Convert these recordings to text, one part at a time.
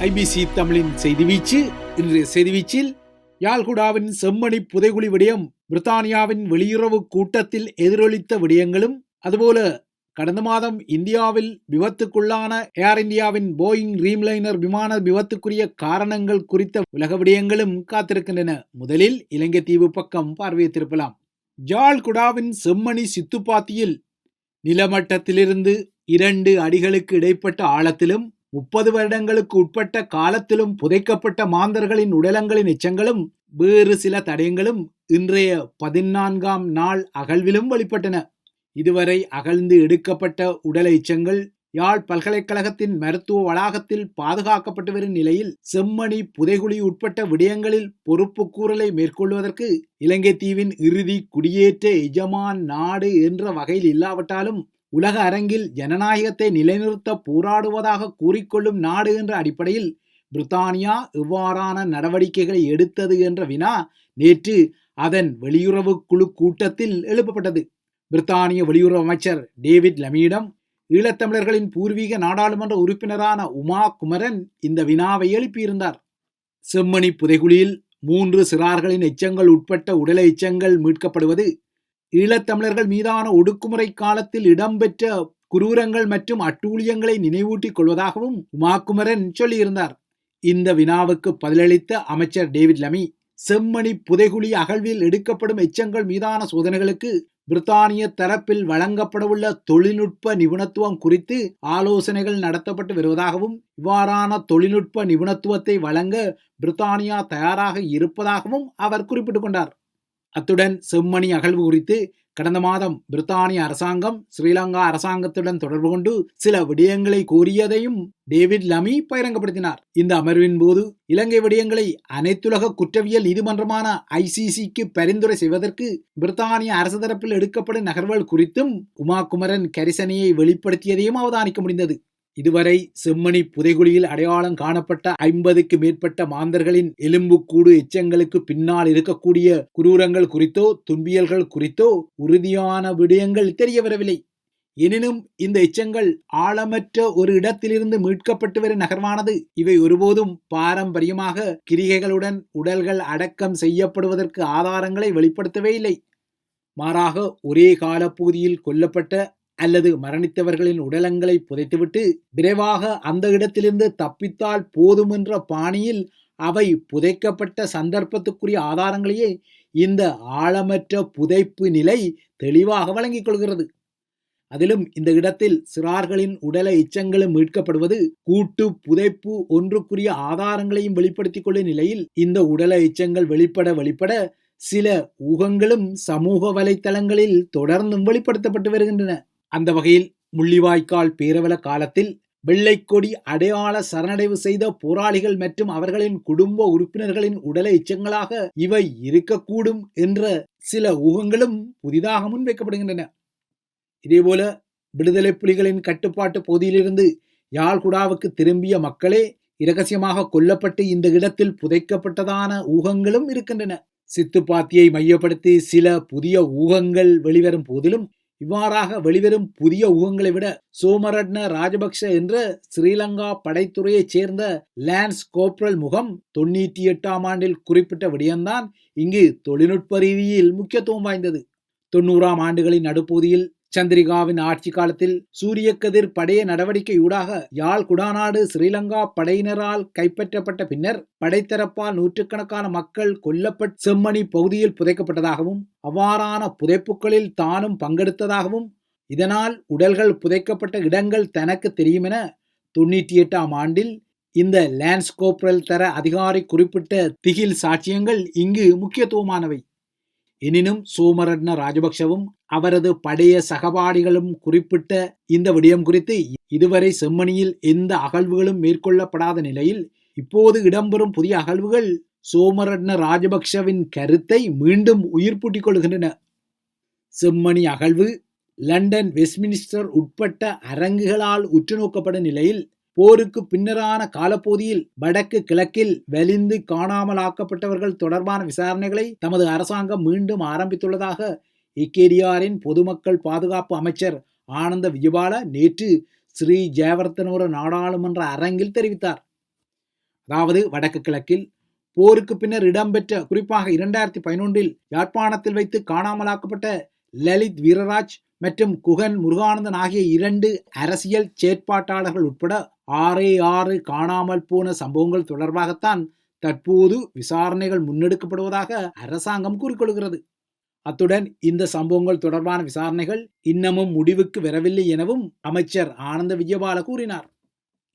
IBC தமிழின் செய்தி வீச்சு. இன்று செய்தி வீச்சில் யாழ்குடாவின் செம்மணி புதைகுழி விடயம் பிரித்தானியாவின் வெளியுறவு கூட்டத்தில் எதிரொலித்த விடயங்களும் அதுபோல கடந்த மாதம் இந்தியாவில் விபத்துக்குள்ளான ஏர் இந்தியாவின் போயிங் ரீம்லைனர் விமான விபத்துக்குரிய காரணங்கள் குறித்த உலக விடயங்களும் காத்திருக்கின்றன. முதலில் இலங்கை தீவு பக்கம் பார்வையை ஜால்குடாவின் ஜாழ்குடாவின் செம்மணி சித்துப்பாத்தியில் நிலமட்டத்திலிருந்து இரண்டு அடிகளுக்கு இடைப்பட்ட ஆழத்திலும் முப்பது வருடங்களுக்கு உட்பட்ட காலத்திலும் புதைக்கப்பட்ட மாந்தர்களின் உடலங்களின் எச்சங்களும் வேறு சில தடயங்களும் இன்றைய பதினான்காம் நாள் அகழ்விலும் வெளிப்பட்டன. இதுவரை அகழ்ந்து எடுக்கப்பட்ட உடல் எச்சங்கள் யாழ் பல்கலைக்கழகத்தின் மருத்துவ வளாகத்தில் பாதுகாக்கப்பட்டு வரும் நிலையில் செம்மணி புதைகுழி உட்பட்ட விடயங்களில் பொறுப்பு கூறலை மேற்கொள்வதற்கு இலங்கை தீவின் இறுதி குடியேற்ற எஜமான் நாடு என்ற வகையில் இல்லாவிட்டாலும் உலக அரங்கில் ஜனநாயகத்தை நிலைநிறுத்த போராடுவதாக கூறிக்கொள்ளும் நாடு என்ற அடிப்படையில் பிரித்தானியா இவ்வாறான நடவடிக்கைகளை எடுத்தது என்ற வினா நேற்று அதன் வெளியுறவு குழு கூட்டத்தில் எழுப்பப்பட்டது. பிரித்தானிய வெளியுறவு அமைச்சர் டேவிட் லமியிடம் ஈழத்தமிழர்களின் பூர்வீக நாடாளுமன்ற உறுப்பினரான உமா குமரன் இந்த வினாவை எழுப்பியிருந்தார். செம்மணி புதைகுழியில் மூன்று சிறார்களின் எச்சங்கள் உட்பட்ட உடல எச்சங்கள் மீட்கப்படுவது ஈழத்தமிழர்கள் மீதான ஒடுக்குமுறை காலத்தில் இடம்பெற்ற குரூரங்கள் மற்றும் அட்டூழியங்களை நினைவூட்டிக் கொள்வதாகவும் உமாகுமரன் சொல்லியிருந்தார். இந்த வினாவுக்கு பதிலளித்த அமைச்சர் டேவிட் லமி செம்மணி புதைகுழி அகழ்வில் எடுக்கப்படும் எச்சங்கள் மீதான சோதனைகளுக்கு பிரித்தானிய தரப்பில் வழங்கப்படவுள்ள தொழில்நுட்ப நிபுணத்துவம் குறித்து ஆலோசனைகள் நடத்தப்பட்டு வருவதாகவும் இவ்வாறான தொழில்நுட்ப நிபுணத்துவத்தை வழங்க பிரித்தானியா தயாராக இருப்பதாகவும் அவர் குறிப்பிட்டுக் கொண்டார். அத்துடன் செம்மணி அகழ்வு குறித்து கடந்த மாதம் பிரித்தானிய அரசாங்கம் ஸ்ரீலங்கா அரசாங்கத்துடன் தொடர்பு கொண்டு சில விடயங்களை கோரியதையும் டேவிட் லமி பகிரங்கப்படுத்தினார். இந்த அமர்வின் போது இலங்கை விடயங்களை அனைத்துலக குற்றவியல் நீதிமன்றமான ஐசிசிக்கு பரிந்துரை செய்வதற்கு பிரித்தானிய அரசு தரப்பில் எடுக்கப்படும் நகர்வுகள் குறித்தும் உமா குமரன் கரிசனையை வெளிப்படுத்தியதையும் அவதானிக்க முடிந்தது. இதுவரை செம்மணி புதைகுழியில் அடையாளம் காணப்பட்ட ஐம்பதுக்கு மேற்பட்ட மாந்தர்களின் எலும்புக்கூடு எச்சங்களுக்கு பின்னால் இருக்கக்கூடிய குரூரங்கள் குறித்தோ துன்பியல்கள் குறித்தோ உறுதியான விடயங்கள் தெரிய வரவில்லை எனினும் இந்த எச்சங்கள் ஆழமற்ற ஒரு இடத்திலிருந்து மீட்கப்பட்டு வரும் நகர்வானது. இவை ஒருபோதும் பாரம்பரியமாக கிரிகைகளுடன் உடல்கள் அடக்கம் செய்யப்படுவதற்கு ஆதாரங்களை வெளிப்படுத்தவே இல்லை. மாறாக ஒரே காலப்பகுதியில் கொல்லப்பட்ட அல்லது மரணித்தவர்களின் உடலங்களை புதைத்துவிட்டு விரைவாக அந்த இடத்திலிருந்து தப்பித்தால் போதுமென்ற பாணியில் அவை புதைக்கப்பட்ட சந்தர்ப்பத்துக்குரிய ஆதாரங்களையே இந்த ஆழமற்ற புதைப்பு நிலை தெளிவாக வழங்கிக் கொள்கிறது. அதிலும் இந்த இடத்தில் சிறார்களின் உடல எச்சங்களும் மீட்கப்படுவது கூட்டு புதைப்பு ஒன்றுக்குரிய ஆதாரங்களையும் வெளிப்படுத்திக் கொள்ளும் நிலையில் இந்த உடல எச்சங்கள் வெளிப்பட வெளிப்பட சில ஊகங்களும் சமூக வலைத்தளங்களில் தொடர்ந்தும் வெளிப்படுத்தப்பட்டு வருகின்றன. அந்த வகையில் முள்ளிவாய்க்கால் பேரவல காலத்தில் வெள்ளைக்கொடி அடையாள சரணடைவு செய்த போராளிகள் மற்றும் அவர்களின் குடும்ப உறுப்பினர்களின் உடலை எச்சங்களாக இவை இருக்கக்கூடும் என்ற சில ஊகங்களும் புதிதாக முன்வைக்கப்படுகின்றன. இதேபோல விடுதலை புலிகளின் கட்டுப்பாட்டு பகுதியிலிருந்து யாழ்குடாவுக்கு திரும்பிய மக்களே இரகசியமாக கொல்லப்பட்டு இந்த இடத்தில் புதைக்கப்பட்டதான ஊகங்களும் இருக்கின்றன. சித்துப்பாத்தியை மையப்படுத்தி சில புதிய ஊகங்கள் வெளிவரும் போதிலும் இவ்வாறாக வெளிவரும் புதிய ஊகங்களை விட சோமரட்ன ராஜபக்ஷ என்ற ஸ்ரீலங்கா படைத்துறையைச் சேர்ந்த லான்ஸ் கோப்ரல் முகம் தொண்ணூற்றி எட்டாம் ஆண்டில் குறிப்பிட்ட விடயம்தான் இங்கு தொழில்நுட்ப ரீதியில் முக்கியத்துவம் வாய்ந்தது. தொண்ணூறாம் ஆண்டுகளின் நடுப்பகுதியில் சந்திரிகாவின் ஆட்சி காலத்தில் சூரிய கதிர் படைய நடவடிக்கையூடாக யாழ் குடாநாடு ஸ்ரீலங்கா படையினரால் கைப்பற்றப்பட்ட பின்னர் படைத்தரப்பால் நூற்றுக்கணக்கான மக்கள் கொல்லப்பட்டு செம்மணி பகுதியில் புதைக்கப்பட்டதாகவும் அவ்வாறான புதைப்புகளில் தானும் பங்கெடுத்ததாகவும் இதனால் உடல்கள் புதைக்கப்பட்ட இடங்கள் தனக்கு தெரியுமென தொண்ணூற்றி எட்டாம் ஆண்டில் இந்த லேண்ட்ஸ்கோப்ரல் தர அதிகாரி குறிப்பிட்ட திகில் சாட்சியங்கள் இங்கு முக்கியத்துவமானவை. எனினும் சோமரட்ன ராஜபக்ஷவும் அவரது பழைய சகபாடிகளும் குறிப்பிட்ட இந்த விடயம் குறித்து இதுவரை செம்மணியில் எந்த அகழ்வுகளும் மேற்கொள்ளப்படாத நிலையில் இப்போது இடம்பெறும் புதிய அகழ்வுகள் சோமரட்ன ராஜபக்ஷவின் கருத்தை மீண்டும் உயிர்ப்பூட்டிக் கொள்கின்றன செம்மணி அகழ்வு லண்டன் வெஸ்ட்மினிஸ்டர் உட்பட்ட அரங்குகளால் உற்றுநோக்கப்படும் நிலையில் போருக்கு பின்னரான காலப்பகுதியில் வடக்கு கிழக்கில் வலிந்து காணாமலாக்கப்பட்டவர்கள் தொடர்பான விசாரணைகளை தமது அரசாங்கம் மீண்டும் ஆரம்பித்துள்ளதாக இக்கேடியாரின் பொதுமக்கள் பாதுகாப்பு அமைச்சர் ஆனந்த விஜயபால நேற்று ஸ்ரீ ஜெயவர்த்தனபுர நாடாளுமன்ற அரங்கில் தெரிவித்தார். அதாவது வடக்கு கிழக்கில் போருக்கு பின்னர் இடம்பெற்ற குறிப்பாக இரண்டாயிரத்தி பதினொன்றில் யாழ்ப்பாணத்தில் வைத்து காணாமலாக்கப்பட்ட லலித் வீரராஜ் மற்றும் குகன் முருகானந்தன் ஆகிய இரண்டு அரசியல் செயற்பாட்டாளர்கள் உட்பட ஆறே ஆறு காணாமல் போன சம்பவங்கள் தொடர்பாகத்தான் தற்போது விசாரணைகள் முன்னெடுக்கப்படுவதாக அரசாங்கம் கூறிக்கொள்கிறது. அத்துடன் இந்த சம்பவங்கள் தொடர்பான விசாரணைகள் இன்னமும் முடிவுக்கு வரவில்லை எனவும் அமைச்சர் ஆனந்த விஜயபால கூறினார்.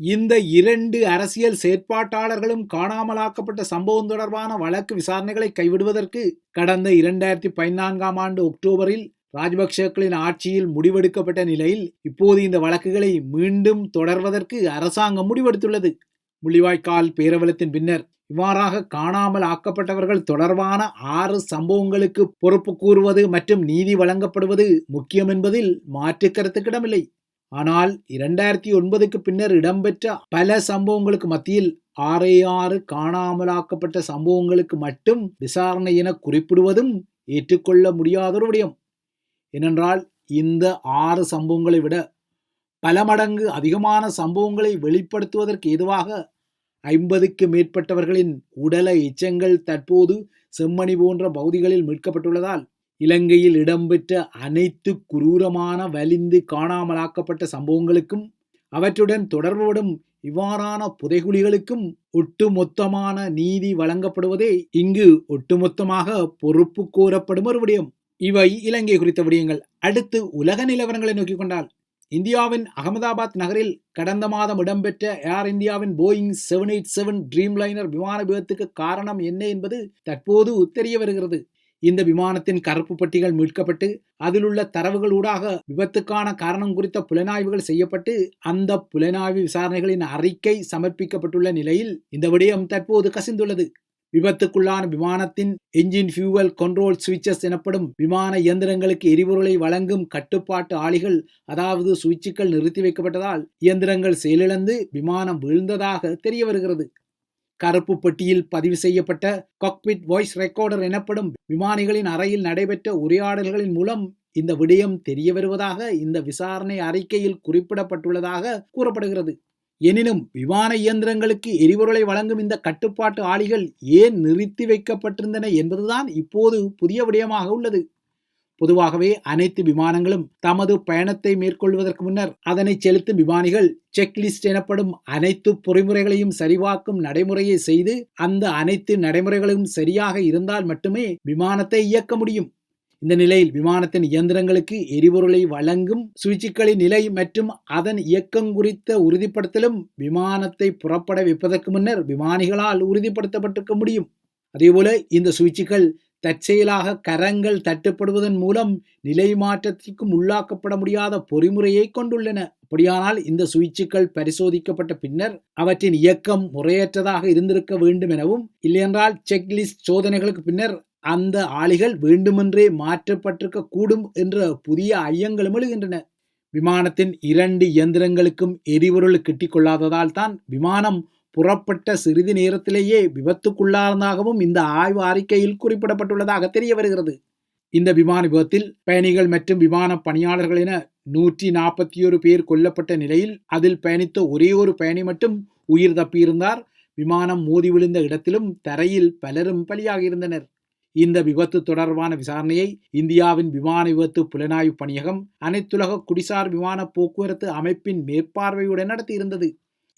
இந்த இரண்டு அரசியல் செயற்பாட்டாளர்களும் காணாமலாக்கப்பட்ட சம்பவம் தொடர்பான வழக்கு விசாரணைகளை கைவிடுவதற்கு கடந்த இரண்டாயிரத்தி பதினான்காம் ஆண்டு அக்டோபரில் ராஜபக்சேக்களின் ஆட்சியில் முடிவெடுக்கப்பட்ட நிலையில் இப்போது இந்த வழக்குகளை மீண்டும் தொடர்வதற்கு அரசாங்கம் முடிவெடுத்துள்ளது. முள்ளிவாய்க்கால் பேரவலத்தின் பின்னர் இவ்வாறாக காணாமல் ஆக்கப்பட்டவர்கள் தொடர்பான ஆறு சம்பவங்களுக்கு பொறுப்பு கூறுவது மற்றும் நீதி வழங்கப்படுவது முக்கியம் என்பதில் மாற்று கருத்துக்கிடமில்லை ஆனால் இரண்டாயிரத்தி ஒன்பதுக்கு பின்னர் இடம்பெற்ற பல சம்பவங்களுக்கு மத்தியில் ஆறே ஆறு காணாமலாக்கப்பட்ட சம்பவங்களுக்கு மட்டும் விசாரணை என குறிப்பிடுவதும் ஏற்றுக்கொள்ள முடியாதொரு விடயம். ஏனென்றால் இந்த ஆறு சம்பவங்களை விட பல மடங்கு அதிகமான சம்பவங்களை வெளிப்படுத்துவதற்கு எதுவாக ஐம்பதுக்கு மேற்பட்டவர்களின் உடல எச்சங்கள் தற்போது செம்மணி போன்ற பகுதிகளில் மீட்கப்பட்டுள்ளதால் இலங்கையில் இடம்பெற்ற அனைத்து குரூரமான வலிந்து காணாமலாக்கப்பட்ட சம்பவங்களுக்கும் அவற்றுடன் தொடர்புபடும் இவ்வாறான புதைகுழிகளுக்கும் ஒட்டுமொத்தமான நீதி வழங்கப்படுவதே இங்கு ஒட்டுமொத்தமாக பொறுப்பு கோரப்படும் ஒரு விடயம். இவை இலங்கை குறித்த விடயங்கள். அடுத்து உலக நிலவரங்களை நோக்கிக் கொண்டால் இந்தியாவின் அகமதாபாத் நகரில் கடந்த மாதம் இடம்பெற்ற ஏர் இந்தியாவின் Boeing seven eight seven dreamliner விமான விபத்துக்கு காரணம் என்ன என்பது தற்போது தெரிய வருகிறது. இந்த விமானத்தின் கருப்பு பட்டிகள் மீட்கப்பட்டு அதில் உள்ள தரவுகள் ஊடாக விபத்துக்கான காரணம் குறித்த புலனாய்வுகள் செய்யப்பட்டு அந்த புலனாய்வு விசாரணைகளின் அறிக்கை சமர்ப்பிக்கப்பட்டுள்ள நிலையில் இந்த விடயம் தற்போது கசிந்துள்ளது. விபத்துக்குள்ளான விமானத்தின் என்ஜின் ஃபியூவல் கண்ட்ரோல் சுவிட்சஸ் எனப்படும் விமான இயந்திரங்களுக்கு எரிபொருளை வழங்கும் கட்டுப்பாட்டு ஆளிகள் அதாவது சுவிட்சுகள் நிறுத்தி வைக்கப்பட்டதால் இயந்திரங்கள் செயலிழந்து விமானம் வீழ்ந்ததாக தெரிய வருகிறது. கருப்பு பெட்டியில் பதிவு செய்யப்பட்ட காக்பிட் வாய்ஸ் ரெக்கார்டர் எனப்படும் விமானிகளின் அறையில் நடைபெற்ற உரையாடல்களின் மூலம் இந்த விடயம் தெரிய வருவதாக இந்த விசாரணை அறிக்கையில் குறிப்பிடப்பட்டுள்ளதாக கூறப்படுகிறது. எனினும் விமான இயந்திரங்களுக்கு எரிபொருளை வழங்கும் இந்த கட்டுப்பாட்டு ஆளிகள் ஏன் நிறுத்தி வைக்கப்பட்டிருந்தன என்பதுதான் இப்போது புதிய விடயமாக உள்ளது. பொதுவாகவே அனைத்து விமானங்களும் தமது பயணத்தை மேற்கொள்வதற்கு முன்னர் அதனை செலுத்தும் விமானிகள் செக்லிஸ்ட் எனப்படும் அனைத்து பொறிமுறைகளையும் சரிபார்க்கும் நடைமுறையை செய்து அந்த அனைத்து நடைமுறைகளும் சரியாக இருந்தால் மட்டுமே விமானத்தை இயக்க முடியும். இந்த நிலையில் விமானத்தின் இயந்திரங்களுக்கு எரிபொருளை வழங்கும் சுவிட்சுகளின் நிலை மற்றும் அதன் இயக்கம் குறித்த உறுதிப்படுத்தலும் விமானத்தை புறப்பட வைப்பதற்கு முன்னர் விமானிகளால் உறுதிப்படுத்தப்பட்டிருக்க முடியும். அதேபோல இந்த சுவிட்சுகள் தற்செயலாக கரங்கள் தட்டுப்படுவதன் மூலம் நிலை மாற்றத்திற்கும் உள்ளாக்கப்பட முடியாத பொறிமுறையை கொண்டுள்ளன. அப்படியானால் இந்த சுவிட்சுகள் பரிசோதிக்கப்பட்ட பின்னர் அவற்றின் இயக்கம் முறையற்றதாக இருந்திருக்க வேண்டும் எனவும் இல்லையென்றால் செக்லிஸ்ட் சோதனைகளுக்கு பின்னர் அந்த ஆளிகள் வேண்டுமென்றே மாற்றப்பட்டிருக்க கூடும் என்ற புதிய ஐயங்களும் எழுகின்றன. விமானத்தின் இரண்டு இயந்திரங்களுக்கும் எரிபொருள் கிட்டிக்கொள்ளாததால் தான் விமானம் புறப்பட்ட சிறிது நேரத்திலேயே விபத்துக்குள்ளானதாகவும் இந்த ஆய்வு அறிக்கையில் குறிப்பிடப்பட்டுள்ளதாக தெரிய வருகிறது. இந்த விமான விபத்தில் பயணிகள் மற்றும் விமான பணியாளர்கள் என நூற்றி நாற்பத்தி ஒரு பேர் கொல்லப்பட்ட நிலையில் அதில் பயணித்த ஒரே ஒரு பயணி மட்டும் உயிர் தப்பியிருந்தார். விமானம் மோதி விழுந்த இடத்திலும் தரையில் பலரும் பலியாகியிருந்தனர். இந்த விபத்து தொடர்பான விசாரணையை இந்தியாவின் விமான விபத்து புலனாய்வு பணியகம் அனைத்துலக குடிசார் விமான போக்குவரத்து அமைப்பின் மேற்பார்வையுடன் நடத்தியிருந்தது.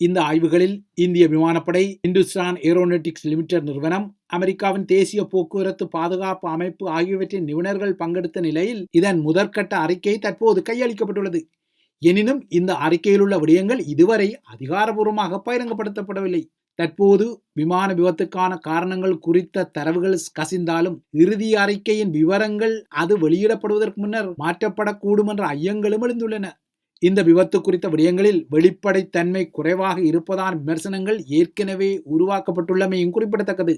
இந்த ஆய்வுகளில் இந்திய விமானப்படை இந்துஸ்தான் ஏரோனெட்டிக்ஸ் லிமிடெட் நிறுவனம் அமெரிக்காவின் தேசிய போக்குவரத்து பாதுகாப்பு அமைப்பு ஆகியவற்றின் நிபுணர்கள் பங்கெடுத்த நிலையில் இதன் முதற்கட்ட அறிக்கை தற்போது கையளிக்கப்பட்டுள்ளது. எனினும் இந்த அறிக்கையில் உள்ள விடயங்கள் இதுவரை அதிகாரபூர்வமாக பகிரங்கப்படுத்தப்படவில்லை. தற்போது விமான விபத்துக்கான காரணங்கள் குறித்த தரவுகள் கசிந்தாலும் இறுதி அறிக்கையின் விவரங்கள் அது வெளியிடப்படுவதற்கு முன்னர் மாற்றப்படக்கூடும் என்ற ஐயங்களும் எழுந்துள்ளன. இந்த விபத்து குறித்த விடயங்களில் வெளிப்படைத்தன்மை குறைவாக இருப்பதான விமர்சனங்கள் ஏற்கனவே உருவாக்கப்பட்டுள்ளமையும் குறிப்பிடத்தக்கது.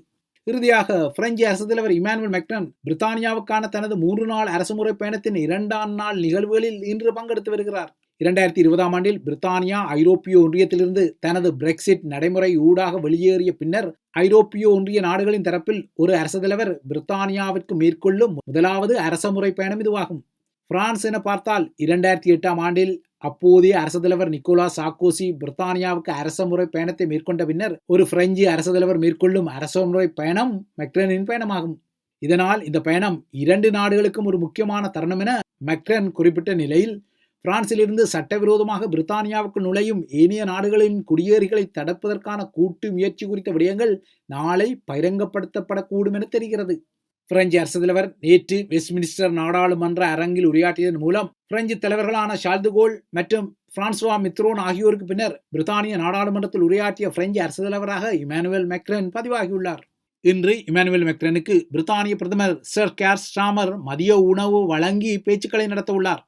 இறுதியாக பிரெஞ்சு அரசு தலைவர் இமானுவல் மெக்டன் பிரித்தானியாவுக்கான தனது மூன்று நாள் அரசுமுறை பயணத்தின் இரண்டாம் நாள் நிகழ்வுகளில் இன்று பங்கெடுத்து வருகிறார். இரண்டாயிரத்தி இருபதாம் ஆண்டில் பிரித்தானியா ஐரோப்பிய ஒன்றியத்திலிருந்து தனது பிரெக்சிட் நடைமுறை ஊடாக வெளியேறிய பின்னர் ஐரோப்பிய ஒன்றிய நாடுகளின் தரப்பில் ஒரு அரசு தலைவர் பிரித்தானியாவிற்கு மேற்கொள்ளும் முதலாவது அரசமுறை பயணம் இதுவாகும். பிரான்ஸ் என பார்த்தால் இரண்டாயிரத்தி எட்டாம் ஆண்டில் அப்போதைய அரசு தலைவர் நிக்கோலா சாக்கோசி பிரித்தானியாவுக்கு அரசமுறை பயணத்தை மேற்கொண்ட பின்னர் ஒரு பிரெஞ்சு அரசு தலைவர் மேற்கொள்ளும் அரசமுறை பயணம் மெக்ரனின் பயணமாகும். இதனால் இந்த பயணம் இரண்டு நாடுகளுக்கும் ஒரு முக்கியமான தருணம் என மெக்ரன் குறிப்பிட்ட நிலையில் பிரான்சிலிருந்து சட்டவிரோதமாக பிரித்தானியாவுக்கு நுழையும் ஏனைய நாடுகளின் குடியேறிகளை தடுப்பதற்கான கூட்டு முயற்சி குறித்த விடயங்கள் நாளை பகிரங்கப்படுத்தப்படக்கூடும் என தெரிகிறது. பிரெஞ்சு அரசு தலைவர் நேற்று வெஸ்ட்மினிஸ்டர் நாடாளுமன்ற அரங்கில் உரையாற்றியதன் மூலம் பிரெஞ்சு தலைவர்களான ஷால்துகோல் மற்றும் பிரான்சுவா மித்ரோன் ஆகியோருக்கு பின்னர் பிரித்தானிய நாடாளுமன்றத்தில் உரையாற்றிய பிரெஞ்சு அரசு தலைவராக இமானுவேல் மெக்ரன் பதிவாகியுள்ளார். இன்று இமானுவேல் மெக்ரனுக்கு பிரித்தானிய பிரதமர் சர் கேர் ஸ்டாமர் மதிய உணவு வழங்கி பேச்சுக்களை நடத்தவுள்ளார்.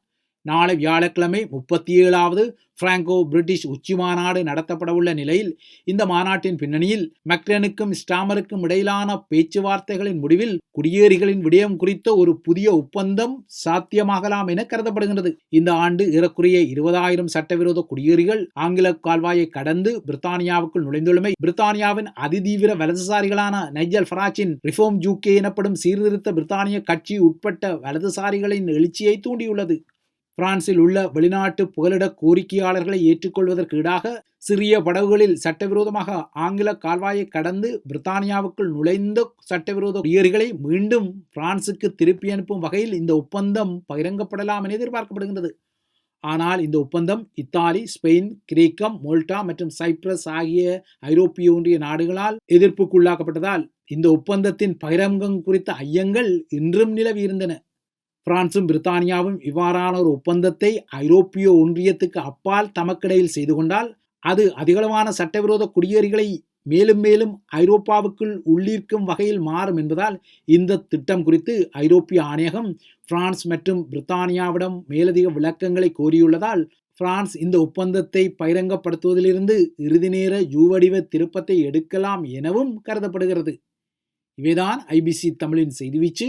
நாளை வியாழக்கிழமை முப்பத்தி ஏழாவது பிராங்கோ பிரிட்டிஷ் உச்சி மாநாடு நடத்தப்படவுள்ள நிலையில் இந்த மாநாட்டின் பின்னணியில் மெக்ரனுக்கும் ஸ்டாமருக்கும் இடையிலான பேச்சுவார்த்தைகளின் முடிவில் குடியேறிகளின் விடயம் குறித்த ஒரு புதிய ஒப்பந்தம் சாத்தியமாகலாம் என கருதப்படுகின்றது. இந்த ஆண்டு ஏறக்குறைய இருபதாயிரம் சட்டவிரோத குடியேறிகள் ஆங்கில கால்வாயை கடந்து பிரித்தானியாவுக்குள் நுழைந்துள்ளமை பிரித்தானியாவின் அதிதீவிர வலதுசாரிகளான நைஜல் ஃபராச்சின் ரிஃபோம் ஜூகே எனப்படும் சீர்திருத்த பிரித்தானிய கட்சி உட்பட்ட வலதுசாரிகளின் எழுச்சியை தூண்டியுள்ளது. பிரான்சில் உள்ள வெளிநாட்டு புகலிட கோரிக்கையாளர்களை ஏற்றுக்கொள்வதற்கு ஈடாக சிறிய படகுகளில் சட்டவிரோதமாக ஆங்கில கால்வாயை கடந்து பிரித்தானியாவுக்குள் நுழைந்த சட்டவிரோத குடியேறிகளை மீண்டும் பிரான்சுக்கு திருப்பி அனுப்பும் வகையில் இந்த ஒப்பந்தம் பகிரங்கப்படலாம் என எதிர்பார்க்கப்படுகின்றது. ஆனால் இந்த ஒப்பந்தம் இத்தாலி ஸ்பெயின் கிரேக்கம் மோல்டா மற்றும் சைப்ரஸ் ஆகிய ஐரோப்பிய ஒன்றிய நாடுகளால் எதிர்ப்புக்குள்ளாக்கப்பட்டதால் இந்த ஒப்பந்தத்தின் பகிரங்கம் குறித்த ஐயங்கள் இன்றும் நிலவியிருந்தன. பிரான்சும் பிரித்தானியாவும் இவ்வாறான ஒரு ஒப்பந்தத்தை ஐரோப்பிய ஒன்றியத்துக்கு அப்பால் தமக்கிடையில் செய்து கொண்டால் அது அதிகளவான சட்டவிரோத குடியேறிகளை மேலும் மேலும் ஐரோப்பாவுக்குள் உள்ளீர்க்கும் வகையில் மாறும் என்பதால் இந்த திட்டம் குறித்து ஐரோப்பிய ஆணையகம் பிரான்ஸ் மற்றும் பிரித்தானியாவிடம் மேலதிக விளக்கங்களை கோரியுள்ளதால் பிரான்ஸ் இந்த ஒப்பந்தத்தை பகிரங்கப்படுத்துவதிலிருந்து இறுதி நேர யூவடிவ திருப்பத்தை எடுக்கலாம் எனவும் கருதப்படுகிறது. இவைதான் ஐபிசி தமிழின் செய்திவீச்சு